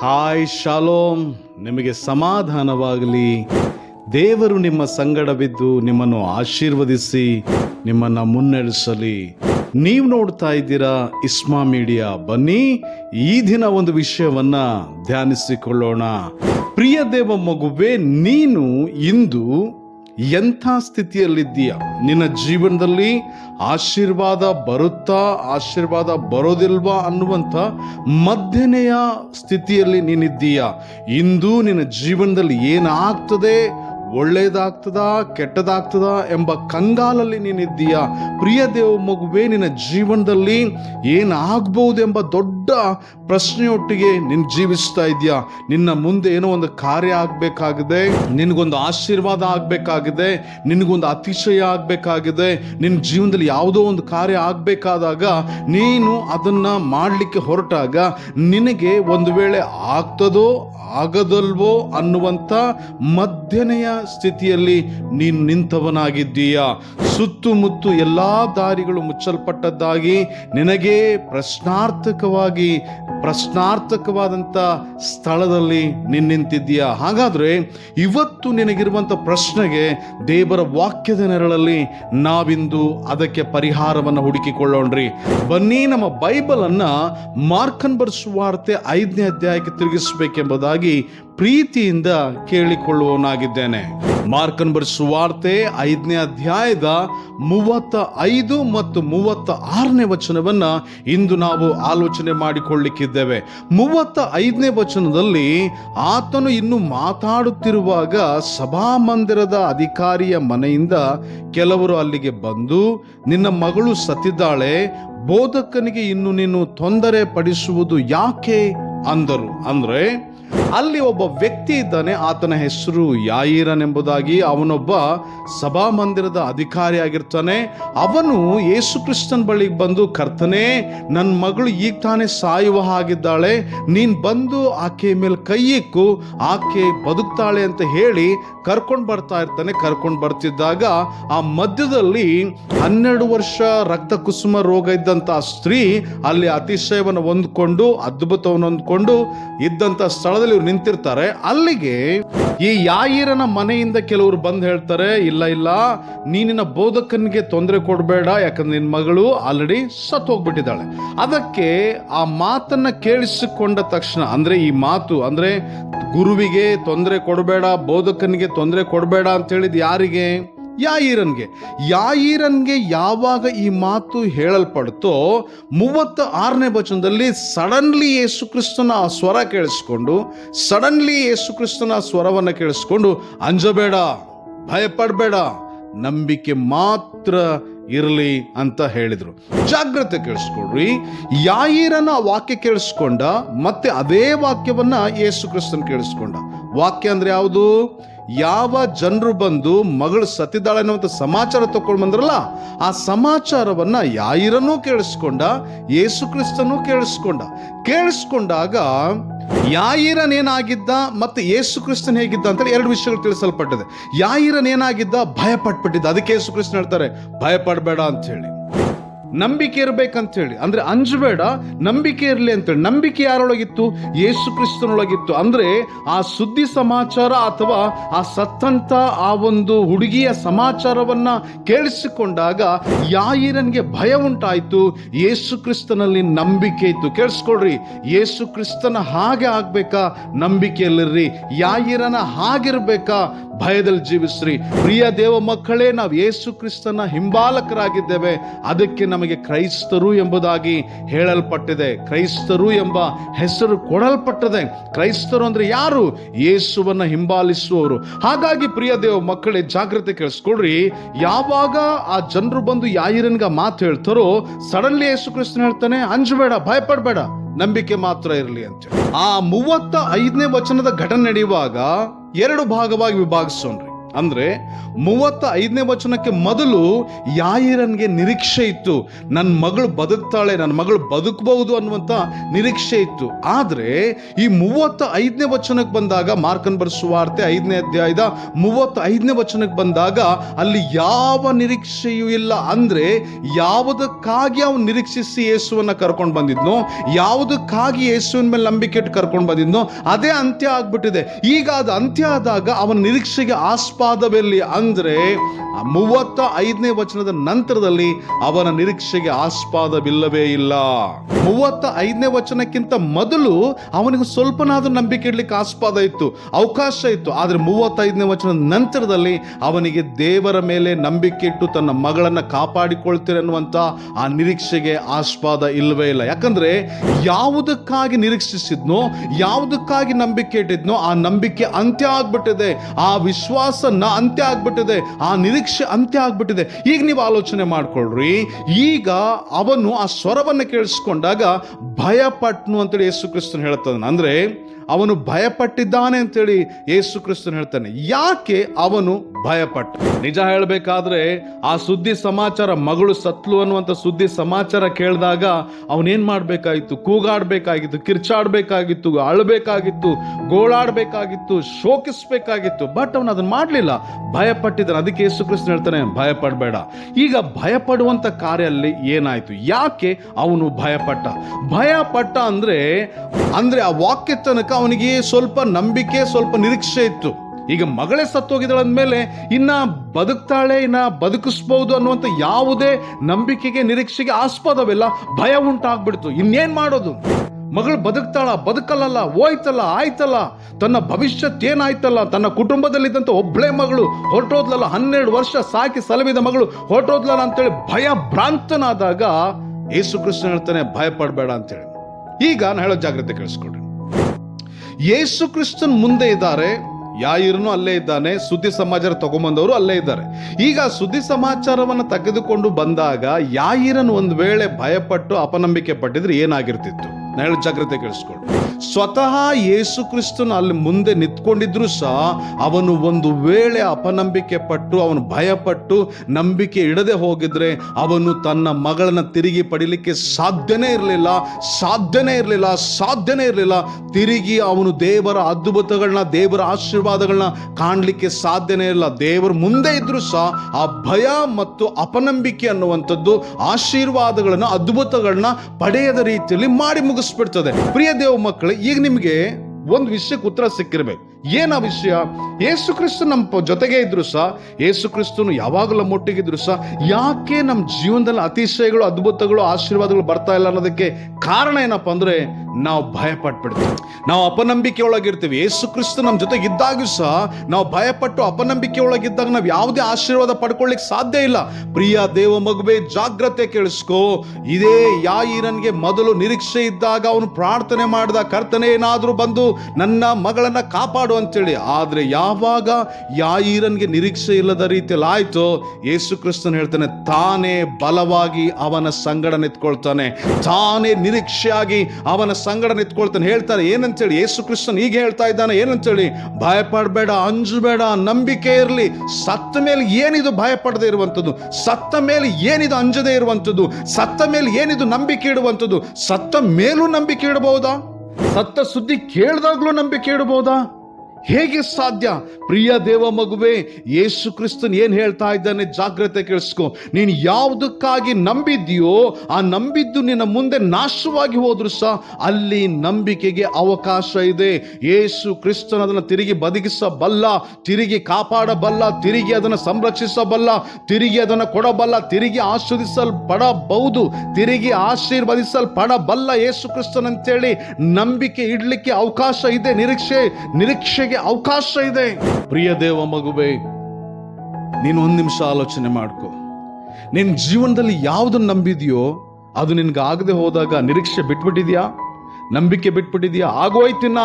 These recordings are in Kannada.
Hi, shalom. ನಿಮಗೆ ಸಮಾಧಾನವಾಗಲಿ. ದೇವರು ನಿಮ್ಮ ಸಂಗಡವಿದ್ದು ನಿಮ್ಮನ್ನು ಆಶೀರ್ವದಿಸಿ, ನಿಮ್ಮನ್ನು ಮುನ್ನಡೆಸಲಿ. ನೀವು ನೋಡ್ತಾ ಇದ್ದೀರಾ ಇಸ್ಮಾ ಮೀಡಿಯಾ. ಬನ್ನಿ, ಈ ದಿನ ಒಂದು ವಿಷಯವನ್ನ ಧ್ಯಾನಿಸಿಕೊಳ್ಳೋಣ. ಪ್ರಿಯ ದೇವ ಮಗುವೆ, ನೀನು ಇಂದು ಎಂಥ ಸ್ಥಿತಿಯಲ್ಲಿದ್ದೀಯ? ನಿನ್ನ ಜೀವನದಲ್ಲಿ ಆಶೀರ್ವಾದ ಬರುತ್ತಾ, ಆಶೀರ್ವಾದ ಬರೋದಿಲ್ವಾ ಅನ್ನುವಂಥ ಮಧ್ಯನೆಯ ಸ್ಥಿತಿಯಲ್ಲಿ ನೀನಿದ್ದೀಯ? ಇಂದು ನಿನ್ನ ಜೀವನದಲ್ಲಿ ಏನಾಗ್ತದೆ? ಒಳ್ಳೇದಾಗ್ತದಾ, ಕೆಟ್ಟದಾಗ್ತದಾ ಎಂಬ ಕಂಗಾಲಲ್ಲಿ ನೀನಿದ್ದೀಯ? ಪ್ರಿಯ ದೇವ ಮಗುವೆ, ನಿನ್ನ ಜೀವನದಲ್ಲಿ ಏನಾಗ್ಬೋದು ಎಂಬ ದೊಡ್ಡ ಪ್ರಶ್ನೆಯೊಟ್ಟಿಗೆ ನಿನ್ ಜೀವಿಸ್ತಾ ಇದೆಯಾ ನಿನ್ನ ಮುಂದೆ ಏನೋ ಒಂದು ಕಾರ್ಯ ಆಗಬೇಕಾಗಿದೆ, ನಿನಗೊಂದು ಆಶೀರ್ವಾದ ಆಗಬೇಕಾಗಿದೆ, ನಿನಗೊಂದು ಅತಿಶಯ ಆಗಬೇಕಾಗಿದೆ ನಿನ್ನ ಜೀವನದಲ್ಲಿ ಯಾವುದೋ ಒಂದು ಕಾರ್ಯ ಆಗಬೇಕಾದಾಗ ನೀನು ಅದನ್ನ ಮಾಡಲಿಕ್ಕೆ ಹೊರಟಾಗ ನಿನಗೆ ಒಂದು ವೇಳೆ ಆಗ್ತದೋ, ಆಗದಲ್ವೋ ಅನ್ನುವಂಥ ಮಧ್ಯನೆಯ ಸ್ಥಿತಿಯಲ್ಲಿ ನೀನು ನಿಂತವನಾಗಿದ್ದೀಯ? ಸುತ್ತಮುತ್ತು ಎಲ್ಲ ದಾರಿಗಳು ಮುಚ್ಚಲ್ಪಟ್ಟದ್ದಾಗಿ ನಿನಗೆ ಪ್ರಶ್ನಾರ್ಥಕವಾಗಿ ಪ್ರಶ್ನಾರ್ಥಕವಾದಂಥ ಸ್ಥಳದಲ್ಲಿ ನಿನ್ನಿಂತಿದ್ದೀಯ? ಹಾಗಾದರೆ ಇವತ್ತು ನಿನಗಿರುವಂಥ ಪ್ರಶ್ನೆಗೆ ದೇವರ ವಾಕ್ಯದ ನೆರಳಲ್ಲಿ ನಾವಿಂದು ಅದಕ್ಕೆ ಪರಿಹಾರವನ್ನು ಹುಡುಕಿಕೊಳ್ಳೋಣ್ರಿ. ಬನ್ನಿ, ನಮ್ಮ ಬೈಬಲನ್ನು ಮಾರ್ಕನ್ ಸುವಾರ್ತೆ ಐದನೇ ಅಧ್ಯಾಯಕ್ಕೆ ತಿರುಗಿಸಬೇಕೆಂಬುದಾಗಿ ಪ್ರೀತಿಯಿಂದ ಕೇಳಿಕೊಳ್ಳುವವನಾಗಿದ್ದೇನೆ. ಮಾರ್ಕನ್ ಸುವಾರ್ತೆ ಐದನೇ ಅಧ್ಯಾಯದ ಮೂವತ್ತ ಐದು ಮತ್ತು ಮೂವತ್ತ ಆರನೇ ವಚನವನ್ನು ಇಂದು ನಾವು ಆಲೋಚನೆ ಮಾಡಿಕೊಳ್ಳಿಕ್ಕಿದ್ದೇವೆ. ಮೂವತ್ತ ಐದನೇ ವಚನದಲ್ಲಿ ಆತನು ಇನ್ನು ಮಾತಾಡುತ್ತಿರುವಾಗ ಸಭಾಮಂದಿರದ ಅಧಿಕಾರಿಯ ಮನೆಯಿಂದ ಕೆಲವರು ಅಲ್ಲಿಗೆ ಬಂದು, ನಿನ್ನ ಮಗಳು ಸತ್ತಿದ್ದಾಳೆ, ಬೋಧಕನಿಗೆ ಇನ್ನು ನೀನು ತೊಂದರೆ ಪಡಿಸುವುದು ಯಾಕೆ? ಅಂದರು. ಅಂದ್ರೆ ಅಲ್ಲಿ ಒಬ್ಬ ವ್ಯಕ್ತಿ ಇದ್ದಾನೆ, ಆತನ ಹೆಸರು ಯಾಯಿರನೆಂಬುದಾಗಿ. ಅವನೊಬ್ಬ ಸಭಾಮಂದಿರದ ಅಧಿಕಾರಿ ಆಗಿರ್ತಾನೆ. ಅವನು ಯೇಸು ಕ್ರಿಸ್ತನ್ ಬಳಿಗೆ ಬಂದು, ಕರ್ತನೆ ನನ್ನ ಮಗಳು ಈಗ ತಾನೇ ಸಾಯುವ ಹಾಗಿದ್ದಾಳೆ. ನೀನ್ ಬಂದು ಆಕೆ ಮೇಲೆ ಕೈ ಇಕ್ಕು, ಆಕೆ ಬದುಕ್ತಾಳೆ ಅಂತ ಹೇಳಿ ಕರ್ಕೊಂಡು ಬರ್ತಾ ಇರ್ತಾನೆ. ಕರ್ಕೊಂಡು ಬರ್ತಿದ್ದಾಗ ಆ ಮಧ್ಯದಲ್ಲಿ ಹನ್ನೆರಡು ವರ್ಷ ರಕ್ತ ಕುಸುಮ ರೋಗ ಇದ್ದಂತ ಸ್ತ್ರೀ ಅಲ್ಲಿ ಅತಿಶಯವನ್ನು ಹೊಂದ್ಕೊಂಡು, ಅದ್ಭುತವನ್ನು ಹೊಂದ್ಕೊಂಡು ಇದ್ದಂತ ಸ್ಥಳದಲ್ಲಿ ಇವ್ರು ನಿಂತಿರ್ತಾರೆ. ಅಲ್ಲಿಗೆ ಈ ಯಾಯಿರನ ಮನೆಯಿಂದ ಕೆಲವರು ಬಂದು ಹೇಳ್ತಾರೆ, ಇಲ್ಲ ಇಲ್ಲ ನೀನಿನ ಬೋಧಕನಿಗೆ ತೊಂದರೆ ಕೊಡಬೇಡ, ಯಾಕಂದ್ರೆ ನಿನ್ನ ಮಗಳು ಆಲ್ರೆಡಿ ಸತ್ತು ಹೋಗ್ಬಿಟ್ಟಿದ್ದಾಳೆ. ಅದಕ್ಕೆ ಆ ಮಾತನ್ನ ಕೇಳಿಸಿಕೊಂಡ ತಕ್ಷಣ, ಅಂದ್ರೆ ಈ ಮಾತು, ಅಂದ್ರೆ ಗುರುವಿಗೆ ತೊಂದರೆ ಕೊಡಬೇಡ, ಬೋಧಕನಿಗೆ ತೊಂದರೆ ಕೊಡಬೇಡ ಅಂತ ಹೇಳಿದ ಯಾರಿಗೆ? ಯಾಯಿರನ್ಗೆ. ಯಾಯಿರನ್ಗೆ ಯಾವಾಗ ಈ ಮಾತು ಹೇಳಲ್ಪಡ್ತೋ ಮೂವತ್ತ ಆರನೇ ವಚನದಲ್ಲಿ ಸಡನ್ಲಿ ಯೇಸು ಕ್ರಿಸ್ತನ ಆ ಸ್ವರ ಕೇಳಿಸ್ಕೊಂಡು, ಸಡನ್ಲಿ ಯೇಸು ಕ್ರಿಸ್ತನ ಸ್ವರವನ್ನು ಕೇಳಿಸ್ಕೊಂಡು, ಅಂಜಬೇಡ, ಭಯಪಡಬೇಡ, ನಂಬಿಕೆ ಮಾತ್ರ ಇರಲಿ ಅಂತ ಹೇಳಿದರು. ಜಾಗ್ರತೆ ಕೇಳಿಸ್ಕೊಡ್ರಿ. ಯಾಯಿರನ ವಾಕ್ಯ ಕೇಳಿಸ್ಕೊಂಡ, ಮತ್ತೆ ಅದೇ ವಾಕ್ಯವನ್ನು ಯೇಸು ಕ್ರಿಸ್ತನ್ ಕೇಳಿಸ್ಕೊಂಡ. ವಾಕ್ಯ ಅಂದರೆ ಯಾವುದು? ಯಾವ ಜನರು ಬಂದು ಮಗಳು ಸತ್ತಿದ್ದಾಳೆ ಅನ್ನುವಂಥ ಸಮಾಚಾರ ತಗೊಂಡು ಬಂದ್ರಲ್ಲ, ಆ ಸಮಾಚಾರವನ್ನು ಯಾಯಿರನೂ ಕೇಳಿಸ್ಕೊಂಡ, ಯೇಸು ಕ್ರಿಸ್ತನೂ ಕೇಳಿಸ್ಕೊಂಡ. ಕೇಳಿಸ್ಕೊಂಡಾಗ ಯಾಯಿರನೇನಾಗಿದ್ದ ಮತ್ತೆ ಯೇಸು ಕ್ರಿಸ್ತನ್ ಹೇಗಿದ್ದ ಅಂತ ಎರಡು ವಿಷಯಗಳು ತಿಳಿಸಲ್ಪಟ್ಟಿದೆ. ಯಾಯಿರನೇನಾಗಿದ್ದ ಭಯಪಟ್ಬಿಟ್ಟಿದ್ದ ಭಯ ಪಟ್ಬಿಟ್ಟಿದ್ದ ಅದಕ್ಕೆ ಯೇಸು ಕ್ರಿಸ್ತನ್ ಹೇಳ್ತಾರೆ, ಭಯಪಡಬೇಡ ಅಂತ ಹೇಳಿ ನಂಬಿಕೆ ಇರಬೇಕಂತೇಳಿ. ಹೇಳಿ ಅಂದ್ರೆ ಅಂಜಬೇಡ, ನಂಬಿಕೆ ಇರಲಿ ಅಂತೇಳಿ. ನಂಬಿಕೆ ಯಾರೊಳಗಿತ್ತು? ಯೇಸು ಕ್ರಿಸ್ತನೊಳಗಿತ್ತು. ಅಂದ್ರೆ ಆ ಸುದ್ದಿ ಸಮಾಚಾರ ಅಥವಾ ಆ ಸತ್ತಂತ ಆ ಒಂದು ಹುಡುಗಿಯ ಸಮಾಚಾರವನ್ನ ಕೇಳಿಸಿಕೊಂಡಾಗ ಯಾಯಿರನ್ಗೆ ಭಯ ಉಂಟಾಯ್ತು. ಯೇಸು ಕ್ರಿಸ್ತನಲ್ಲಿ ನಂಬಿಕೆ ಇತ್ತು. ಕೇಳಿಸ್ಕೊಳ್ರಿ, ಯೇಸು ಕ್ರಿಸ್ತನ ಹಾಗೆ ಆಗ್ಬೇಕಾ? ನಂಬಿಕೆಯಲ್ಲಿರ್ರಿ. ಯಾಯಿರನ ಹಾಗಿರ್ಬೇಕಾ? ಭಯದಲ್ಲಿ ಜೀವಿಸ್ರಿ. ಪ್ರಿಯ ದೇವ ಮಕ್ಕಳೇ, ನಾವು ಯೇಸು ಕ್ರಿಸ್ತನ ಹಿಂಬಾಲಕರಾಗಿದ್ದೇವೆ. ಅದಕ್ಕೆ ನಮಗೆ ಕ್ರೈಸ್ತರು ಎಂಬುದಾಗಿ ಹೇಳಲ್ಪಟ್ಟಿದೆ. ಕ್ರೈಸ್ತರು ಎಂಬ ಹೆಸರು ಕೊಡಲ್ಪಟ್ಟದೆ. ಕ್ರೈಸ್ತರು ಅಂದರೆ ಯಾರು? ಯೇಸುವನ್ನು ಹಿಂಬಾಲಿಸುವವರು. ಹಾಗಾಗಿ ಪ್ರಿಯ ದೇವ ಮಕ್ಕಳೇ, ಜಾಗ್ರತೆ ಕೇಳಿಸ್ಕೊಳ್ರಿ. ಯಾವಾಗ ಆ ಜನರು ಬಂದು ಯಾಯಿರನ್ಗ ಮಾತು ಹೇಳ್ತಾರೋ, ಸಡನ್ಲಿ ಯೇಸು ಕ್ರಿಸ್ತನ್ ಹೇಳ್ತಾನೆ, ಅಂಜಬೇಡ, ಭಯಪಡಬೇಡ, ನಂಬಿಕೆ ಮಾತ್ರ ಇರಲಿ ಅಂತ ಆ ಮೂವತ್ತ ಐದನೇ ವಚನದ ಘಟನೆ ನಡೆಯುವಾಗ ಎರಡು ಭಾಗವಾಗಿ ವಿಭಾಗಿಸೋಣ್ರಿ. ಅಂದ್ರೆ ಮೂವತ್ತ ಐದನೇ ವಚನಕ್ಕೆ ಮೊದಲು ಯಾಯಿರನ್ಗೆ ನಿರೀಕ್ಷೆ ಇತ್ತು. ನನ್ನ ಮಗಳು ಬದುಕ್ತಾಳೆ ನನ್ನ ಮಗಳು ಬದುಕಬಹುದು ಅನ್ನುವಂತ ನಿರೀಕ್ಷೆ ಇತ್ತು. ಆದ್ರೆ ಈ ಮೂವತ್ತ ಐದನೇ ವಚನಕ್ಕೆ ಬಂದಾಗ ಮಾರ್ಕನ್ ಬರ್ಸುವಾರ್ತೆ ಐದನೇ ಅಧ್ಯಾಯದ ಮೂವತ್ತ ಐದನೇ ವಚನಕ್ಕೆ ಬಂದಾಗ, ಅಲ್ಲಿ ಯಾವ ನಿರೀಕ್ಷೆಯೂ ಇಲ್ಲ. ಅಂದ್ರೆ ಯಾವುದಕ್ಕಾಗಿ ಅವನು ನಿರೀಕ್ಷಿಸಿ ಯೇಸುವನ್ನ ಕರ್ಕೊಂಡು ಬಂದಿದ್ನೋ, ಯಾವುದಕ್ಕಾಗಿ ಯೇಸುವಿನ ಮೇಲೆ ನಂಬಿಕೆ ಇಟ್ಟು ಕರ್ಕೊಂಡು ಬಂದಿದ್ನೋ, ಅದೇ ಅಂತ್ಯ ಆಗ್ಬಿಟ್ಟಿದೆ. ಈಗ ಅದು ಅಂತ್ಯ ಆದಾಗ ಅವನ ನಿರೀಕ್ಷೆಗೆ ಆಸ್ಪಾದವೆಲ್ಲಿ ಅಂದ್ರೆ ಮೂವತ್ತ ಐದನೇ ವಚನದ ನಂತರದಲ್ಲಿ ಅವನ ನಿರೀಕ್ಷೆಗೆ ಆಸ್ಪಾದವಿಲ್ಲವೇ ಇಲ್ಲ. ಮೂವತ್ತ ಐದನೇ ವಚನಕ್ಕಿಂತ ಮೊದಲು ಅವನಿಗೆ ಸ್ವಲ್ಪನಾದರೂ ನಂಬಿಕೆ ಇಡ್ಲಿಕ್ಕೆ ಆಸ್ಪಾದ ಇತ್ತು, ಅವಕಾಶ ಇತ್ತು. ಆದ್ರೆ ಮೂವತ್ತೈದನೇ ವಚನದ ನಂತರದಲ್ಲಿ ಅವನಿಗೆ ದೇವರ ಮೇಲೆ ನಂಬಿಕೆ ಇಟ್ಟು ತನ್ನ ಮಗಳನ್ನ ಕಾಪಾಡಿಕೊಳ್ತೀರ ಅನ್ನುವಂತ ಆ ನಿರೀಕ್ಷೆಗೆ ಆಸ್ಪಾದ ಇಲ್ಲವೇ ಇಲ್ಲ. ಯಾಕಂದ್ರೆ ಯಾವುದಕ್ಕಾಗಿ ನಿರೀಕ್ಷಿಸಿದ್ನೋ, ಯಾವುದಕ್ಕಾಗಿ ನಂಬಿಕೆ ಇಟ್ಟಿದ್ನೋ, ಆ ನಂಬಿಕೆ ಅಂತ್ಯ ಆಗ್ಬಿಟ್ಟಿದೆ. ಆ ವಿಶ್ವಾಸ ನ ಅಂತ್ಯ ಆಗ್ಬಿಟ್ಟಿದೆ, ಆ ನಿರೀಕ್ಷೆ ಅಂತ್ಯ ಆಗ್ಬಿಟ್ಟಿದೆ. ಈಗ ನೀವು ಆಲೋಚನೆ ಮಾಡ್ಕೊಳ್ರಿ. ಈಗ ಅವನು ಆ ಸ್ವರವನ್ನು ಕೇಳಿಸ್ಕೊಂಡಾಗ ಭಯಪಟ್ನು ಅಂತೇಳಿ ಯೇಸು ಕ್ರಿಸ್ತನ್ ಹೇಳ್ತಾನೆ. ಅಂದ್ರೆ ಅವನು ಭಯಪಟ್ಟಿದ್ದಾನೆ ಅಂತೇಳಿ ಯೇಸು ಕ್ರಿಸ್ತನ್ ಹೇಳ್ತಾನೆ. ಯಾಕೆ ಅವನು ಭಯಪಟ್ಟ? ನಿಜ ಹೇಳಬೇಕಾದ್ರೆ ಆ ಸುದ್ದಿ ಸಮಾಚಾರ ಮಗಳು ಸತ್ಲು ಅನ್ನುವಂಥ ಸುದ್ದಿ ಸಮಾಚಾರ ಕೇಳಿದಾಗ ಅವನೇನ್ ಮಾಡ್ಬೇಕಾಗಿತ್ತು? ಕೂಗಾಡ್ಬೇಕಾಗಿತ್ತು, ಕಿರ್ಚಾಡ್ಬೇಕಾಗಿತ್ತು, ಅಳಬೇಕಾಗಿತ್ತು, ಗೋಳಾಡ್ಬೇಕಾಗಿತ್ತು, ಶೋಕಿಸ್ಬೇಕಾಗಿತ್ತು. ಬಟ್ ಅವನು ಅದನ್ನ ಮಾಡಲಿಲ್ಲ. ಭಯಪಟ್ಟಿದ್ದಾನೆ. ಅದಕ್ಕೆ ಯೇಸು ಕ್ರಿಸ್ತನ್ ಹೇಳ್ತಾನೆ, ಭಯಪಡಬೇಡ. ಈಗ ಭಯಪಡುವಂತ ಕಾರ್ಯ ಅಲ್ಲಿ ಏನಾಯ್ತು? ಯಾಕೆ ಅವನು ಭಯಪಟ್ಟ? ಭಯಪಟ್ಟ ಅಂದ್ರೆ ಅಂದ್ರೆ ಆ ವಾಕ್ಯ ತನಕ ಅವನಿಗೆ ಸ್ವಲ್ಪ ನಂಬಿಕೆ, ಸ್ವಲ್ಪ ನಿರೀಕ್ಷೆ ಇತ್ತು. ಈಗ ಮಗಳೇ ಸತ್ತೋಗಿದ್ದಾಳೆ ಅಂದಮೇಲೆ ಇನ್ನ ಬದುಕ್ತಾಳೆ, ಇನ್ನ ಬದುಕಿಸ್ಬಹುದು ಅನ್ನುವಂಥ ಯಾವುದೇ ನಂಬಿಕೆಗೆ, ನಿರೀಕ್ಷೆಗೆ ಆಸ್ಪದವಿಲ್ಲ, ಭಯ ಉಂಟಾಗ್ಬಿಡ್ತು. ಇನ್ನೇನ್ ಮಾಡೋದು? ಮಗಳು ಬದುಕ್ತಾಳ ಬದುಕಲ್ಲ ಹೋಯ್ತಲ್ಲ, ಆಯ್ತಲ್ಲ, ತನ್ನ ಭವಿಷ್ಯತ್ ಏನಾಯ್ತಲ್ಲ, ತನ್ನ ಕುಟುಂಬದಲ್ಲಿದ್ದಂಥ ಒಬ್ಳೆ ಮಗಳು ಹೊರಟೋದ್ಲಲ್ಲ, ಹನ್ನೆರಡು ವರ್ಷ ಸಾಕಿ ಸಲವಿದ ಮಗಳು ಹೊರಟೋದ್ಲಲ್ಲ ಅಂತೇಳಿ ಭಯ ಭ್ರಾಂತನಾದಾಗ ಯೇಸು ಕೃಷ್ಣ ಹೇಳ್ತಾನೆ ಭಯ ಪಡಬೇಡ ಅಂತೇಳಿ. ಈಗ ನಾನು ಹೇಳೋ ಜಾಗ್ರತೆ ಕೇಳಿಸ್ಕೊಡ್ರಿ ಯೇಸು ಕ್ರಿಸ್ತನ್ ಮುಂದೆ ಇದ್ದಾರೆ. ಯಾಯಿರನು ಅಲ್ಲೇ ಇದ್ದಾನೆ. ಸುದ್ದಿ ಸಮಾಚಾರ ತಗೊಂಬಂದವರು ಅಲ್ಲೇ ಇದ್ದಾರೆ. ಈಗ ಸುದ್ದಿ ಸಮಾಚಾರವನ್ನು ತೆಗೆದುಕೊಂಡು ಬಂದಾಗ ಯಾಯಿರನ್ ಒಂದು ವೇಳೆ ಭಯಪಟ್ಟು ಅಪನಂಬಿಕೆ ಪಟ್ಟಿದ್ರೆ ಏನಾಗಿರ್ತಿತ್ತು? ನಾನು ಜಾಗ್ರತೆ ಕೇಳಿಸ್ಕೊಂಡು. ಸ್ವತಃ ಯೇಸು ಕ್ರಿಸ್ತನ ಅಲ್ಲಿ ಮುಂದೆ ನಿಂತ್ಕೊಂಡಿದ್ರು ಸಹ ಅವನು ಒಂದು ವೇಳೆ ಅಪನಂಬಿಕೆ ಪಟ್ಟು, ಅವನು ಭಯಪಟ್ಟು ನಂಬಿಕೆ ಇಡದೆ ಹೋಗಿದ್ರೆ ಅವನು ತನ್ನ ಮಗಳನ್ನ ತಿರುಗಿ ಪಡಿಲಿಕ್ಕೆ ಸಾಧ್ಯನೇ ಇರಲಿಲ್ಲ ಸಾಧ್ಯನೇ ಇರಲಿಲ್ಲ ಸಾಧ್ಯನೇ ಇರಲಿಲ್ಲ. ತಿರುಗಿ ಅವನು ದೇವರ ಅದ್ಭುತಗಳನ್ನ, ದೇವರ ಆಶೀರ್ವಾದಗಳನ್ನ ಕಾಣಲಿಕ್ಕೆ ಸಾಧ್ಯನೇ ಇಲ್ಲ. ದೇವರ ಮುಂದೆ ಇದ್ರು ಸಹ ಆ ಭಯ ಮತ್ತು ಅಪನಂಬಿಕೆ ಅನ್ನುವಂಥದ್ದು ಆಶೀರ್ವಾದಗಳನ್ನ, ಅದ್ಭುತಗಳನ್ನ ಪಡೆಯದ ರೀತಿಯಲ್ಲಿ ಮಾಡಿ ಮುಗಿಸ್ಬಿಡ್ತದೆ. ಪ್ರಿಯ ದೇವ ಮಕ್ಕಳೇ ಈಗ ನಿಮಗೆ ಒಂದು ವಿಷಯಕ್ಕೆ ಉತ್ತರ ಸಿಕ್ಕಿರ್ಬೇಕು. ಏನ ವಿಷಯ? ಯೇಸು ಕ್ರಿಸ್ತು ನಮ್ಮ ಜೊತೆಗೆ ಇದ್ರು ಸಹ ಯೇಸು ಕ್ರಿಸ್ತನು ಯಾವಾಗಲೂ ಮೊಟ್ಟಿಗಿದ್ರು ಸಹ, ಯಾಕೆ ನಮ್ಮ ಜೀವನದಲ್ಲಿ ಅತಿಶಯಗಳು, ಅದ್ಭುತಗಳು, ಆಶೀರ್ವಾದಗಳು ಬರ್ತಾ ಇಲ್ಲ ಅನ್ನೋದಕ್ಕೆ ಕಾರಣ ಏನಪ್ಪ ಅಂದ್ರೆ, ನಾವು ಭಯಪಟ್ಬಿಡ್ತೀವಿ. ನಾವು ಅಪನಂಬಿಕೆ ಒಳಗಿರ್ತೀವಿ ಯೇಸು ಕ್ರಿಸ್ತು ನಮ್ಮ ಜೊತೆಗೆ ಇದ್ದಾಗೂ ಸಹ, ನಾವು ಭಯಪಟ್ಟು ಅಪನಂಬಿಕೆ ಒಳಗಿದ್ದಾಗ ನಾವು ಯಾವುದೇ ಆಶೀರ್ವಾದ ಪಡ್ಕೊಳ್ಳಿಕ್ಕೆ ಸಾಧ್ಯ ಇಲ್ಲ. ಪ್ರಿಯ ದೇವ ಮಗುವೆ, ಜಾಗ್ರತೆ ಕೇಳಿಸ್ಕೋ. ಇದೇ ಯಾಯಿರನ್ಗೆ ಮೊದಲು ನಿರೀಕ್ಷೆ ಇದ್ದಾಗ ಅವನು ಪ್ರಾರ್ಥನೆ ಮಾಡಿದ ಕರ್ತನೆ ಏನಾದರೂ ಬಂದು ನನ್ನ ಮಗಳನ್ನ ಕಾಪಾಡು ಅಂತೇಳಿ. ಆದರೆ ಯಾವಾಗ ಯಾಯಿರನ್ಗೆ ನಿರೀಕ್ಷೆ ಇಲ್ಲದ ರೀತಿಯಲ್ಲಿ ಆಯಿತು, ಯೇಸು ಕ್ರಿಸ್ತನ್ ಹೇಳ್ತಾನೆ, ತಾನೇ ಬಲವಾಗಿ ಅವನ ಸಂಗಡ ನಿಂತ್ಕೊಳ್ತಾನೆ. ತಾನೇ ನಿರೀಕ್ಷೆಯಾಗಿ ಅವನ ಸಂಗಡ ನಿಂತ್ಕೊಳ್ತಾನೆ. ಹೇಳ್ತಾನೆ ಏನಂತೇಳಿ? ಯೇಸು ಕ್ರಿಸ್ತನ್ ಹೀಗೆ ಹೇಳ್ತಾ ಇದ್ದಾನೆ, ಏನಂತೇಳಿ? ಭಯಪಡಬೇಡ, ಅಂಜಬೇಡ, ನಂಬಿಕೆ ಇರಲಿ. ಸತ್ತ ಮೇಲೆ ಏನಿದು ಭಯಪಡದೆ ಇರುವಂಥದ್ದು? ಸತ್ತ ಮೇಲೆ ಏನಿದು ಅಂಜದೆ ಇರುವಂಥದ್ದು? ಸತ್ತ ಮೇಲೆ ಏನಿದು ನಂಬಿಕೆ ಇಡುವಂಥದ್ದು? ಸತ್ತ ಮೇಲೂ ನಂಬಿಕೆ ಇಡಬಹುದಾ? ಸತ್ತ ಸುದ್ದಿ ಕೇಳಿದಾಗ್ಲೂ ನಂಬಿಕೆ ಇಡಬಹುದಾ? ಹೇಗೆ ಸಾಧ್ಯ? ಪ್ರಿಯ ದೇವ ಮಗುವೆ, ಯೇಸು ಕ್ರಿಸ್ತನ್ ಏನ್ ಹೇಳ್ತಾ ಇದ್ದಾನೆ? ಜಾಗ್ರತೆ ಕೇಳಿಸ್ಕೊ. ನೀನು ಯಾವುದಕ್ಕಾಗಿ ನಂಬಿದ್ಯೋ ಆ ನಂಬಿದ್ದು ನಿನ್ನ ಮುಂದೆ ನಾಶವಾಗಿ ಹೋದ್ರು ಸಹ ಅಲ್ಲಿ ನಂಬಿಕೆಗೆ ಅವಕಾಶ ಇದೆ. ಯೇಸು ಕ್ರಿಸ್ತನ್ ಅದನ್ನು ತಿರುಗಿ ಬದುಕಿಸಬಲ್ಲ ತಿರುಗಿ ಕಾಪಾಡಬಲ್ಲ, ತಿರುಗಿ ಅದನ್ನು ಸಂರಕ್ಷಿಸಬಲ್ಲ, ತಿರುಗಿ ಅದನ್ನು ಕೊಡಬಲ್ಲ, ತಿರುಗಿ ಆಸ್ವಾದಿಸಲ್ಪಡಬಹುದು ತಿರುಗಿ ಆಶೀರ್ವದಿಸಲ್ಪಡಬಲ್ಲ ಯೇಸು ಕ್ರಿಸ್ತನ್ ಅಂತೇಳಿ ನಂಬಿಕೆ ಇಡಲಿಕ್ಕೆ ಅವಕಾಶ ಇದೆ. ನಿರೀಕ್ಷೆ, ನಿರೀಕ್ಷೆಗೆ ಅವಕಾಶ ಇದೆ. ಪ್ರಿಯ ದೇವ ಮಗುವೆ, ನೀನು ಒಂದು ನಿಮಿಷ ಆಲೋಚನೆ ಮಾಡ್ಕೊ. ನಿನ್ನ ಜೀವನದಲ್ಲಿ ಯಾವುದನ್ನು ನಂಬಿದೆಯೋ ಅದು ನಿನ್ಗೆ ಆಗದೆ ಹೋದಾಗ ನಿರೀಕ್ಷೆ ಬಿಟ್ಬಿಟ್ಟಿದ್ಯಾ? ನಂಬಿಕೆ ಬಿಟ್ಬಿಟ್ಟಿದ್ಯಾ? ಆಗೋಯ್ತಿನ್ನ?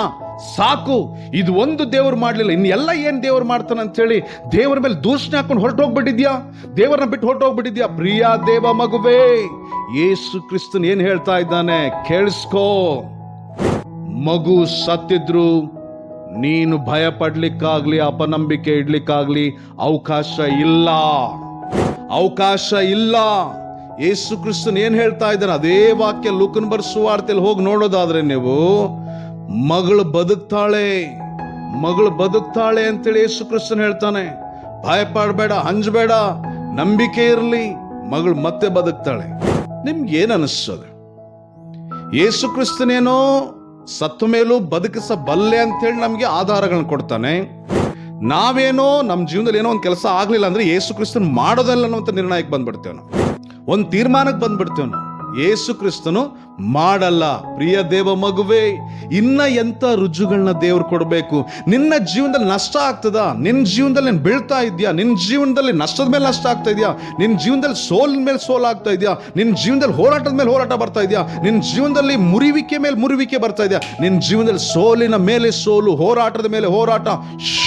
ಸಾಕು. ಇದು ಒಂದು ದೇವ್ರು ಮಾಡ್ಲಿಲ್ಲ, ಇನ್ನೆಲ್ಲ ಏನ್ ದೇವ್ರು ಮಾಡ್ತಾನೆ ಅಂತ ಹೇಳಿ ದೇವರ ಮೇಲೆ ದೂಷಣೆ ಹಾಕೊಂಡು ಹೊರಟೋಗ್ಬಿಟ್ಟಿದ್ಯಾ? ದೇವರನ್ನ ಬಿಟ್ಟು ಹೊರಟೋಗ್ಬಿಟ್ಟಿದ್ಯಾ? ಪ್ರಿಯ ದೇವ ಮಗುವೇ ಯೇಸು ಕ್ರಿಸ್ತನ್ ಏನ್ ಹೇಳ್ತಾ ಇದ್ದಾನೆ? ಕೇಳಿಸ್ಕೋ. ಮಗು ಸತ್ತಿದ್ರು ನೀನು ಭಯ ಪಡ್ಲಿಕ್ಕಾಗ್ಲಿ ಅಪನಂಬಿಕೆ ಇಡ್ಲಿಕ್ಕಾಗ್ಲಿ ಅವಕಾಶ ಇಲ್ಲ. ಅವಕಾಶ ಇಲ್ಲ. ಯೇಸು ಕ್ರಿಸ್ತನ್ ಏನ್ ಹೇಳ್ತಾ ಇದ್ದಾನೆ? ಅದೇ ವಾಕ್ಯ ಲೂಕನ್ ಬರ್ಸುವಾರ್ತೆಯಲ್ಲಿ ಹೋಗಿ ನೋಡೋದಾದ್ರೆ ನೀವು, ಮಗಳು ಬದುಕ್ತಾಳೆ ಮಗಳು ಬದುಕ್ತಾಳೆ ಅಂತೇಳಿ ಯೇಸು ಕ್ರಿಸ್ತನ್ ಹೇಳ್ತಾನೆ. ಭಯ ಪಡಬೇಡ ಹಂಜಬೇಡ, ನಂಬಿಕೆ ಇರಲಿ, ಮಗಳು ಮತ್ತೆ ಬದುಕ್ತಾಳೆ. ನಿಮ್ಗೆ ಏನ್ ಅನಿಸ್ತದೆ? ಯೇಸು ಕ್ರಿಸ್ತನೇನೋ ಸತ್ತ ಮೇಲೂ ಬದುಕಿಸಬಲ್ಲೆ ಅಂತೇಳಿ ನಮಗೆ ಆಧಾರಗಳನ್ನ ಕೊಡ್ತಾನೆ. ನಾವೇನೋ ನಮ್ಮ ಜೀವನದಲ್ಲಿ ಏನೋ ಒಂದು ಕೆಲಸ ಆಗಲಿಲ್ಲ ಅಂದ್ರೆ ಯೇಸು ಕ್ರಿಸ್ತನ್ ಮಾಡೋದಲ್ಲ ಅನ್ನೋಂಥ ನಿರ್ಣಯಕ್ಕೆ ಬಂದ್ಬಿಡ್ತೇವೆ ನಾವು. ಒಂದು ತೀರ್ಮಾನಕ್ಕೆ ಬಂದ್ಬಿಡ್ತೇವೆ ನಾವು. ಯೇಸು ಕ್ರಿಸ್ತನು ಮಾಡಲ್ಲ. ಪ್ರಿಯ ದೇವ ಮಗುವೆ, ಇನ್ನ ಎಂತ ರುಜುಗಳನ್ನ ದೇವ್ರು ಕೊಡಬೇಕು? ನಿನ್ನ ಜೀವನದಲ್ಲಿ ನಷ್ಟ ಆಗ್ತದ? ನಿನ್ನ ಜೀವನದಲ್ಲಿ ನೀನು ಬೀಳ್ತಾ ಇದೆಯಾ ನಿನ್ನ ಜೀವನದಲ್ಲಿ ನಷ್ಟದ ಮೇಲೆ ನಷ್ಟ ಆಗ್ತಾ ಇದೆಯಾ ನಿನ್ನ ಜೀವನದಲ್ಲಿ ಸೋಲಿನ ಮೇಲೆ ಸೋಲ್ ಆಗ್ತಾ ಇದೆಯಾ ನಿನ್ನ ಜೀವನದಲ್ಲಿ ಹೋರಾಟದ ಮೇಲೆ ಹೋರಾಟ ಬರ್ತಾ ಇದೆಯಾ ನಿನ್ನ ಜೀವನದಲ್ಲಿ ಮುರಿವಿಕೆ ಮೇಲೆ ಮುರಿವಿಕೆ ಬರ್ತಾ ಇದೆಯಾ ನಿನ್ನ ಜೀವನದಲ್ಲಿ ಸೋಲಿನ ಮೇಲೆ ಸೋಲು, ಹೋರಾಟದ ಮೇಲೆ ಹೋರಾಟ,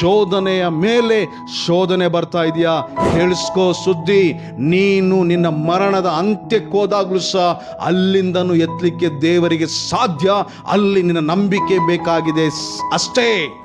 ಶೋಧನೆಯ ಮೇಲೆ ಶೋಧನೆ ಬರ್ತಾ ಇದೆಯಾ ಕೇಳಿಸ್ಕೋ ಸುದ್ದಿ, ನೀನು ನಿನ್ನ ಮರಣದ ಅಂತ್ಯಕ್ಕೋದಾಗ್ಲೂ ಸಹ ಅಲ್ಲಿಂದನೂ ಎತ್ತಲಿಕ್ಕೆ ದೇವರಿಗೆ ಸಾಧ್ಯ ಅಲ್ಲಿ ನಿನ್ನ ನಂಬಿಕೆ ಬೇಕಾಗಿದೆ. ಅಷ್ಟೇ.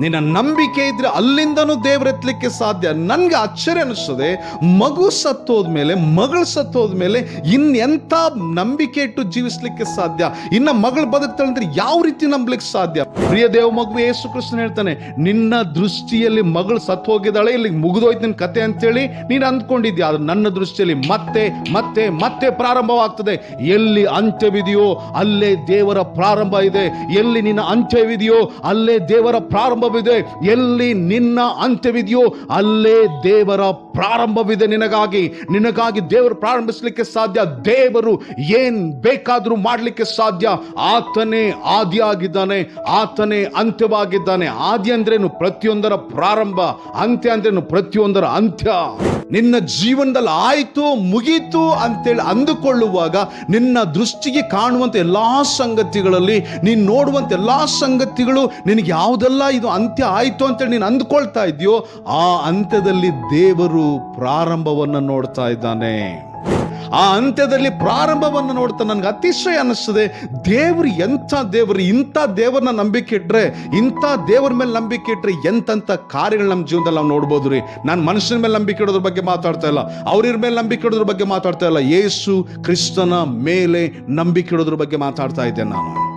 ನಿನ್ನ ನಂಬಿಕೆ ಇದ್ರೆ ಅಲ್ಲಿಂದನೂ ದೇವರೆತ್ತಲಿಕ್ಕೆ ಸಾಧ್ಯ. ನನಗೆ ಆಶ್ಚರ್ಯ ಅನಿಸ್ತದೆ, ಮಗು ಸತ್ತೋದ್ಮೇಲೆ, ಮಗಳು ಸತ್ತೋದ್ಮೇಲೆ ಇನ್ನೆಂಥ ನಂಬಿಕೆ ಇಟ್ಟು ಜೀವಿಸ್ಲಿಕ್ಕೆ ಸಾಧ್ಯ? ಇನ್ನ ಮಗಳು ಬದುಕ್ತಾಳೆ ಅಂದ್ರೆ ಯಾವ ರೀತಿ ನಂಬಲಿಕ್ಕೆ ಸಾಧ್ಯ? ಪ್ರಿಯ ದೇವ ಮಗು ಯೇಸು ಕೃಷ್ಣ ಹೇಳ್ತಾನೆ, ನಿನ್ನ ದೃಷ್ಟಿಯಲ್ಲಿ ಮಗಳು ಸತ್ತು ಹೋಗಿದ್ದಾಳೆ ಇಲ್ಲಿ ಮುಗಿದೋಯ್ತು ನಿನ್ನ ಕತೆ ಅಂತೇಳಿ ನೀನು ಅಂದ್ಕೊಂಡಿದ್ಯಾ? ಅದು ನನ್ನ ದೃಷ್ಟಿಯಲ್ಲಿ ಮತ್ತೆ ಮತ್ತೆ ಮತ್ತೆ ಪ್ರಾರಂಭವಾಗ್ತದೆ. ಎಲ್ಲಿ ಅಂತ್ಯವಿದೆಯೋ, ಅಲ್ಲೇ ದೇವರ ಪ್ರಾರಂಭ ಇದೆ. ಎಲ್ಲಿ ನಿನ್ನ ಅಂತ್ಯವಿದೆಯೋ, ಅಲ್ಲೇ ದೇವರ ಪ್ರಾರಂಭವಿದೆ. ಎಲ್ಲಿ ನಿನ್ನ ಅಂತ್ಯವಿದೆಯೋ ಅಲ್ಲೇ ದೇವರ ಪ್ರಾರಂಭವಿದೆ ನಿನಗಾಗಿ. ನಿನಗಾಗಿ ದೇವರು ಪ್ರಾರಂಭಿಸಲಿಕ್ಕೆ ಸಾಧ್ಯ. ದೇವರು ಏನ್ ಬೇಕಾದರೂ ಮಾಡಲಿಕ್ಕೆ ಸಾಧ್ಯ. ಆತನೇ ಆದಿಯಾಗಿದ್ದಾನೆ, ಆತನೇ ಅಂತ್ಯವಾಗಿದ್ದಾನೆ. ಆದಿ ಅಂದ್ರೇನು ಪ್ರತಿಯೊಂದರ ಪ್ರಾರಂಭ, ಅಂತ್ಯ ಅಂದ್ರೇನು ಪ್ರತಿಯೊಂದರ ಅಂತ್ಯ. ನಿನ್ನ ಜೀವನದಲ್ಲಿ ಆಯಿತು, ಮುಗೀತು ಅಂತೇಳಿ ಅಂದುಕೊಳ್ಳುವಾಗ ನಿನ್ನ ದೃಷ್ಟಿಗೆ ಕಾಣುವಂಥ ಎಲ್ಲ ಸಂಗತಿಗಳಲ್ಲಿ, ನೀನು ನೋಡುವಂಥ ಎಲ್ಲ ಸಂಗತಿಗಳು ನಿನಗೆ ಯಾವುದೆಲ್ಲ ಇದು ಅಂತ್ಯ ಆಯಿತು ಅಂತೇಳಿ ನೀನು ಅಂದ್ಕೊಳ್ತಾ ಇದೆಯೋ, ಆ ಅಂತ್ಯದಲ್ಲಿ ದೇವರು ಪ್ರಾರಂಭವನ್ನು ನೋಡ್ತಾ ಇದ್ದಾನೆ. ಆ ಅಂತ್ಯದಲ್ಲಿ ಪ್ರಾರಂಭವನ್ನು ನೋಡ್ತಾ ನನಗೆ ಅತಿಶಯ ಅನ್ನಿಸ್ತದೆ. ದೇವರು ಎಂಥ ದೇವರು, ಇಂಥ ದೇವರನ್ನ ನಂಬಿಕೆ ಇಟ್ಟರೆ ಇಂಥ ದೇವರ ಮೇಲೆ ನಂಬಿಕೆ ಇಟ್ಟರೆ ಎಂಥ ಕಾರ್ಯಗಳು ನಮ್ಮ ಜೀವನದಲ್ಲಿ ನಾವು ನೋಡ್ಬೋದು ರೀ. ನಾನು ಮನುಷ್ಯನ ಮೇಲೆ ನಂಬಿಕೆ ಇಡೋದ್ರ ಬಗ್ಗೆ ಮಾತಾಡ್ತಾ ಇಲ್ಲ. ಅವ್ರ ಮೇಲೆ ನಂಬಿಕೆ ಇಡೋದ್ರ ಬಗ್ಗೆ ಮಾತಾಡ್ತಾ ಇಲ್ಲ. ಯೇಸು ಕ್ರಿಸ್ತನ ಮೇಲೆ ನಂಬಿಕೆ ಇಡೋದ್ರ ಬಗ್ಗೆ ಮಾತಾಡ್ತಾ ಇದ್ದೆ ನಾನು.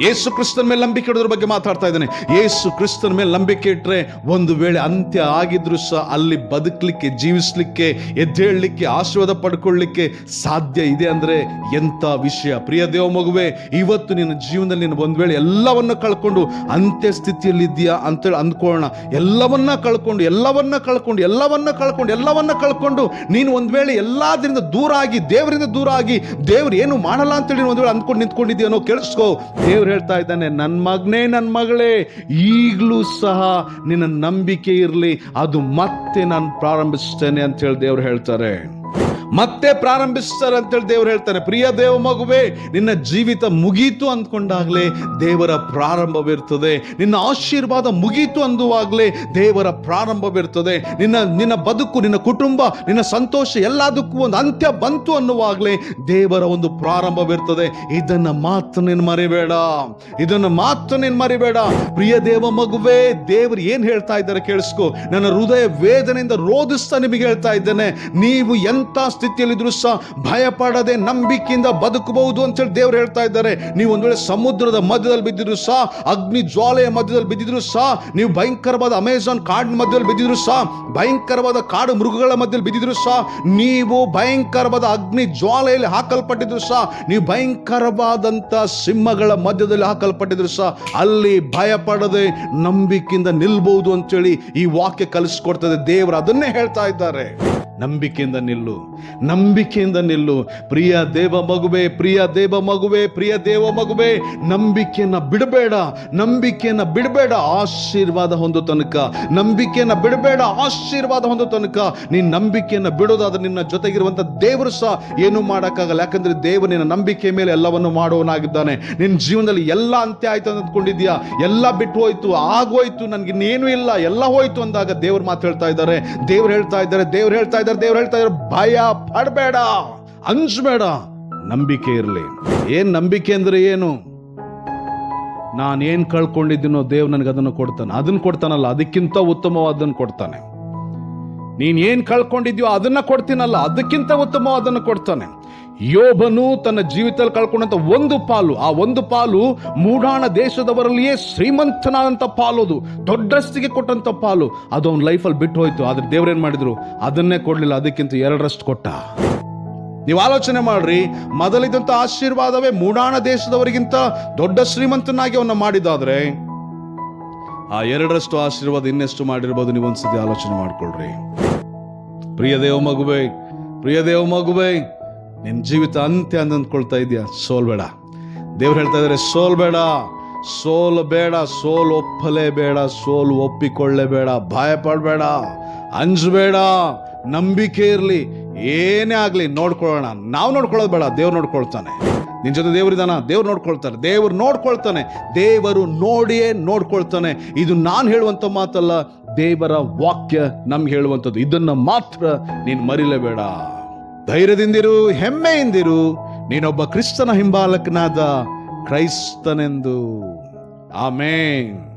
ಯೇಸು ಕ್ರಿಸ್ತನ ಮೇಲೆ ನಂಬಿಕೆ ಇಡೋದ್ರ ಬಗ್ಗೆ ಮಾತಾಡ್ತಾ ಇದ್ದೇನೆ. ಯೇಸು ಕ್ರಿಸ್ತನ ಮೇಲೆ ನಂಬಿಕೆ ಇಟ್ಟರೆ ಒಂದು ವೇಳೆ ಅಂತ್ಯ ಆಗಿದ್ರು ಸಹ ಅಲ್ಲಿ ಬದುಕಲಿಕ್ಕೆ, ಜೀವಿಸ್ಲಿಕ್ಕೆ, ಎದ್ದೇಳಲಿಕ್ಕೆ, ಆಶೀರ್ವಾದ ಪಡ್ಕೊಳ್ಳಿಕ್ಕೆ ಸಾಧ್ಯ ಇದೆ ಅಂದ್ರೆ ಎಂಥ ವಿಷಯ? ಪ್ರಿಯ ದೇವ ಮಗುವೆ, ಇವತ್ತು ನಿನ್ನ ಜೀವನದಲ್ಲಿ ನೀನು ಒಂದು ವೇಳೆ ಎಲ್ಲವನ್ನ ಕಳ್ಕೊಂಡು ಅಂತ್ಯ ಸ್ಥಿತಿಯಲ್ಲಿದ್ದೀಯಾ ಅಂತೇಳಿ ಅಂದ್ಕೊಳ್ಳೋಣ. ಎಲ್ಲವನ್ನ ಕಳ್ಕೊಂಡು ಎಲ್ಲವನ್ನ ಕಳ್ಕೊಂಡು ಎಲ್ಲವನ್ನ ಕಳ್ಕೊಂಡು ಎಲ್ಲವನ್ನ ಕಳ್ಕೊಂಡು ನೀನು ಒಂದು ವೇಳೆ ಎಲ್ಲದರಿಂದ ದೂರ ಆಗಿ, ದೇವರಿಂದ ದೂರ ಆಗಿ ದೇವ್ರು ಏನು ಮಾಡಲ್ಲ ಅಂತೇಳಿ ಒಂದು ವೇಳೆ ಅಂದ್ಕೊಂಡು ನಿಂತ್ಕೊಂಡಿದ್ದೀಯನೋ ಕೇಳಿಸ್ಕೋ. ದೇವ್ರು ಹೇಳ್ತಾ ಇದ್ದಾನೆ, ನನ್ನ ಮಗನೇ, ನನ್ನ ಮಗಳೇ, ಈಗಲೂ ಸಹ ನಿನ್ನ ನಂಬಿಕೆ ಇರಲಿ, ಅದು ಮತ್ತೆ ನಾನು ಪ್ರಾರಂಭಿಸ್ತೇನೆ ಅಂತ ಹೇಳಿ ದೇವ್ರು ಹೇಳ್ತಾರೆ. ಮತ್ತೆ ಪ್ರಾರಂಭಿಸ್ತಾರೆ ಅಂತೇಳಿ ದೇವರು ಹೇಳ್ತಾರೆ, ಪ್ರಿಯ ದೇವ ಮಗುವೆ, ನಿನ್ನ ಜೀವಿತ ಮುಗೀತು ಅಂದ್ಕೊಂಡಾಗಲೇ ದೇವರ ಪ್ರಾರಂಭವಿರ್ತದೆ. ನಿನ್ನ ಆಶೀರ್ವಾದ ಮುಗೀತು ಅಂದುವಾಗಲೇ ದೇವರ ಪ್ರಾರಂಭವಿರ್ತದೆ. ನಿನ್ನ ನಿನ್ನ ಬದುಕು, ನಿನ್ನ ಕುಟುಂಬ, ನಿನ್ನ ಸಂತೋಷ ಎಲ್ಲದಕ್ಕೂ ಒಂದು ಅಂತ್ಯ ಬಂತು ಅನ್ನುವಾಗಲೇ ದೇವರ ಒಂದು ಪ್ರಾರಂಭವಿರ್ತದೆ. ಇದನ್ನ ಮಾತ್ರ ನೀನು ಮರಿಬೇಡ. ಇದನ್ನ ಮಾತ್ರ ನೀನು ಮರಿಬೇಡ. ಪ್ರಿಯ ದೇವ ಮಗುವೆ, ದೇವರು ಏನು ಹೇಳ್ತಾ ಇದ್ದಾರೆ ಕೇಳಿಸ್ಕೊ. ನನ್ನ ಹೃದಯ ವೇದನೆಯಿಂದ ರೋಧಿಸ್ತಾ ನಿಮಗೆ ಹೇಳ್ತಾ ಇದ್ದೇನೆ. ನೀವು ಎಂತ ಸ್ಥಿತಿಯಲ್ಲಿದ್ರು ಸಹ ಭಯ ಪಡದೆ ನಂಬಿಕೆಯಿಂದ ಬದುಕಬಹುದು ಅಂತೇಳಿ ದೇವರು ಹೇಳ್ತಾ ಇದ್ದಾರೆ. ನೀವು ಒಂದು ವೇಳೆ ಸಮುದ್ರದ ಮಧ್ಯದಲ್ಲಿ ಬಿದ್ದಿದ್ರು ಸಹ, ಅಗ್ನಿ ಜ್ವಾಲೆಯ ಮಧ್ಯದಲ್ಲಿ ಬಿದ್ದಿದ್ರು ಸಹ, ನೀವು ಭಯಂಕರವಾದ ಅಮೆಝಾನ್ ಕಾಡಿನ ಮಧ್ಯದಲ್ಲಿ ಬಿದ್ದಿದ್ರು ಸಹ, ಭಯಂಕರವಾದ ಕಾಡು ಮೃಗಗಳ ಮಧ್ಯದಲ್ಲಿ ಬಿದ್ದಿದ್ರು ಸಹ, ನೀವು ಭಯಂಕರವಾದ ಅಗ್ನಿ ಜ್ವಾಲೆಯಲ್ಲಿ ಹಾಕಲ್ಪಟ್ಟಿದ್ರು ಸಹ, ನೀವು ಭಯಂಕರವಾದಂತ ಸಿಂಹಗಳ ಮಧ್ಯದಲ್ಲಿ ಹಾಕಲ್ಪಟ್ಟಿದ್ರು ಸಹ, ಅಲ್ಲಿ ಭಯ ಪಡದೆ ನಂಬಿಕೆಯಿಂದ ನಿಲ್ಬಹುದು ಅಂತೇಳಿ ಈ ವಾಕ್ಯ ಕಲಿಸ್ಕೊಡ್ತದೆ ದೇವರು ಅದನ್ನೇ ಹೇಳ್ತಾ ಇದ್ದಾರೆ. ನಂಬಿಕೆಯಿಂದ ನಿಲ್ಲು. ನಂಬಿಕೆಯಿಂದ ನಿಲ್ಲು. ಪ್ರಿಯ ದೇವ ಮಗುವೆ, ಪ್ರಿಯ ದೇವ ಮಗುವೆ, ಪ್ರಿಯ ದೇವ ಮಗುವೆ, ನಂಬಿಕೆಯನ್ನು ಬಿಡಬೇಡ. ನಂಬಿಕೆಯನ್ನು ಬಿಡಬೇಡ. ಆಶೀರ್ವಾದ ಹೊಂದೋ ತನಕ. ನಂಬಿಕೆಯನ್ನು ಬಿಡಬೇಡ. ಆಶೀರ್ವಾದ ಹೊಂದೋ ತನಕ. ನೀನು ನಂಬಿಕೆಯನ್ನು ಬಿಡೋದಾದ್ರೆ ನಿನ್ನ ಜೊತೆಗಿರುವಂಥ ದೇವರು ಸಹ ಏನು ಮಾಡೋಕ್ಕಾಗಲ್ಲ. ಯಾಕಂದರೆ ದೇವರು ನಿನ್ನ ನಂಬಿಕೆ ಮೇಲೆ ಎಲ್ಲವನ್ನು ಮಾಡೋನಾಗಿದ್ದಾನೆ ನಿನ್ನ ಜೀವನದಲ್ಲಿ ಎಲ್ಲ ಅಂತ್ಯ ಆಯಿತು ಅಂತ ಅಂದ್ಕೊಂಡಿದ್ಯಾ ಎಲ್ಲ ಬಿಟ್ಟು ಹೋಯ್ತು, ಆಗೋಯ್ತು, ನನಗೆ ಇನ್ನೇನು ಇಲ್ಲ. ಎಲ್ಲ ಹೋಯ್ತು ಅಂದಾಗ ದೇವ್ರ ಮಾತು ಹೇಳ್ತಾ ಇದ್ದಾರೆ. ದೇವ್ರು ಹೇಳ್ತಾ ಇದ್ದಾರೆ. ದೇವ್ರು ಹೇಳ್ತಾ ಇದ್ದಾರೆ ದೇವ್ರು ಹೇಳ್ತಾ ಇದ್ದಾರೆ ಭಯ ಪಡಬೇಡ ಅಂಜಬೇಡ ನಂಬಿಕೆ ಇರಲಿ. ಏನ್ ನಂಬಿಕೆ ಅಂದ್ರೆ ಏನು? ನಾನು ಏನು ಕಳ್ಕೊಂಡಿದ್ದೀನೋ ದೇವ್ ನನಗೆ ಅದನ್ನು ಕೊಡ್ತಾನೆ. ಅದನ್ನ ಕೊಡ್ತಾನಲ್ಲ, ಅದಕ್ಕಿಂತ ಉತ್ತಮವಾದನ್ನು ಕೊಡ್ತಾನೆ. ನೀನ್ ಏನ್ ಕಳ್ಕೊಂಡಿದ್ಯೋ ಅದನ್ನ ಕೊಡ್ತೀನಲ್ಲ, ಅದಕ್ಕಿಂತ ಉತ್ತಮವಾದನ್ನು ಕೊಡ್ತಾನೆ. ಯೋಬನು ತನ್ನ ಜೀವಿತದಲ್ಲಿ ಕಳ್ಕೊಂಡಂತ ಒಂದು ಪಾಲು, ಆ ಒಂದು ಪಾಲು ಮೂಡಾಣ ದೇಶದವರಲ್ಲಿಯೇ ಶ್ರೀಮಂತನಾದಂತ ಪಾಲು ಅದು ದೊಡ್ಡಸ್ತಿಗೆ ಕೊಟ್ಟಂತ ಪಾಲು. ಅದು ಅವನ ಲೈಫಲ್ಲಿ ಬಿಟ್ಟು ಹೋಯ್ತು, ಆದ್ರೆ ದೇವ್ರೇನ್ ಮಾಡಿದ್ರು? ಅದನ್ನೇ ಕೊಡ್ಲಿಲ್ಲ, ಅದಕ್ಕಿಂತ ಎರಡರಷ್ಟು ಕೊಟ್ಟ. ನೀವು ಆಲೋಚನೆ ಮಾಡ್ರಿ ಮೊದಲಿದ್ದಂಥ ಆಶೀರ್ವಾದವೇ ಮೂಡಾಣ ದೇಶದವರಿಗಿಂತ ದೊಡ್ಡ ಶ್ರೀಮಂತನಾಗಿ ಅವನ್ನ ಮಾಡಿದಾದ್ರೆ ಆ ಎರಡರಷ್ಟು ಆಶೀರ್ವಾದ ಇನ್ನೆಷ್ಟು ಮಾಡಿರ್ಬೋದು ನೀವು ಒಂದ್ಸತಿ ಆಲೋಚನೆ ಮಾಡ್ಕೊಳ್ರಿ. ಪ್ರಿಯ ದೇವ ಮಗುವೆ, ಪ್ರಿಯ ದೇವ ಮಗುವೆ ನಿನ್ನ ಜೀವಿತ ಅಂತ್ಯ ಅಂತ ಅಂದ್ಕೊಳ್ತಾ ಇದೆಯಾ. ಸೋಲ್ಬೇಡ ದೇವ್ರು ಹೇಳ್ತಾ ಇದಾರೆ ಸೋಲ್ಬೇಡ ಸೋಲ್ ಬೇಡ. ಸೋಲ್ ಒಪ್ಪಲೇ ಬೇಡ, ಸೋಲು ಒಪ್ಪಿಕೊಳ್ಳೇಬೇಡ ಭಯ ಪಡಬೇಡ ಅಂಜಬೇಡ, ನಂಬಿಕೆ ಇರಲಿ, ಏನೇ ಆಗಲಿ ನೋಡ್ಕೊಳ್ಳೋಣ. ನಾವು ನೋಡ್ಕೊಳ್ಳೋದು ಬೇಡ, ದೇವ್ರು ನೋಡ್ಕೊಳ್ತಾನೆ. ನಿನ್ ಜೊತೆ ದೇವರಿದಾನ ದೇವ್ರು ನೋಡ್ಕೊಳ್ತಾರೆ. ದೇವರು ನೋಡ್ಕೊಳ್ತಾನೆ. ದೇವರು ನೋಡಿಯೇ ನೋಡ್ಕೊಳ್ತಾನೆ. ಇದು ನಾನು ಹೇಳುವಂತ ಮಾತಲ್ಲ, ದೇವರ ವಾಕ್ಯ ನಮ್ಗೆ ಹೇಳುವಂಥದ್ದು. ಇದನ್ನು ಮಾತ್ರ ನೀನು ಮರಿಲೇಬೇಡ. ಧೈರ್ಯದಿಂದಿರು, ಹೆಮ್ಮೆಯಿಂದಿರು, ನೀನೊಬ್ಬ ಕ್ರಿಸ್ತನ ಹಿಂಬಾಲಕನಾದ ಕ್ರೈಸ್ತನೆಂದು. ಆಮೇನ್.